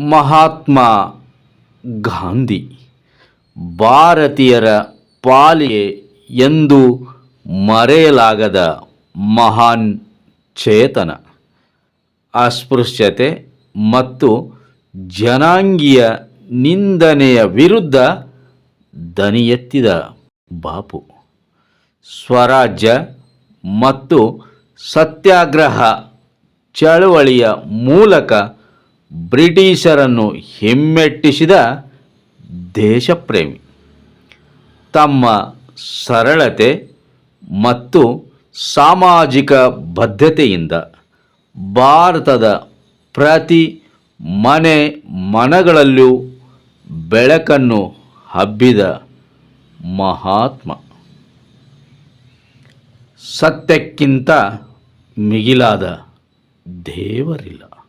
ಮಹಾತ್ಮ ಗಾಂಧಿ, ಭಾರತೀಯರ ಪಾಲಿಗೆ ಎಂದು ಮರೆಯಲಾಗದ ಮಹಾನ್ ಚೇತನ, ಅಸ್ಪೃಶ್ಯತೆ ಮತ್ತು ಜನಾಂಗೀಯ ನಿಂದನೆಯ ವಿರುದ್ಧ ದನಿಯೆತ್ತಿದ ಬಾಪು. ಸ್ವರಾಜ್ಯ ಮತ್ತು ಸತ್ಯಾಗ್ರಹ ಚಳವಳಿಯ ಮೂಲಕ ಬ್ರಿಟಿಷರನ್ನು ಹಿಮ್ಮೆಟ್ಟಿಸಿದ ದೇಶಪ್ರೇಮಿ. ತಮ್ಮ ಸರಳತೆ ಮತ್ತು ಸಾಮಾಜಿಕ ಬದ್ಧತೆಯಿಂದ ಭಾರತದ ಪ್ರತಿ ಮನೆ ಮನಗಳಲ್ಲೂ ಬೆಳಕನ್ನು ಹಬ್ಬಿದ ಮಹಾತ್ಮ. ಸತ್ಯಕ್ಕಿಂತ ಮಿಗಿಲಾದ ದೇವರಿಲ್ಲ.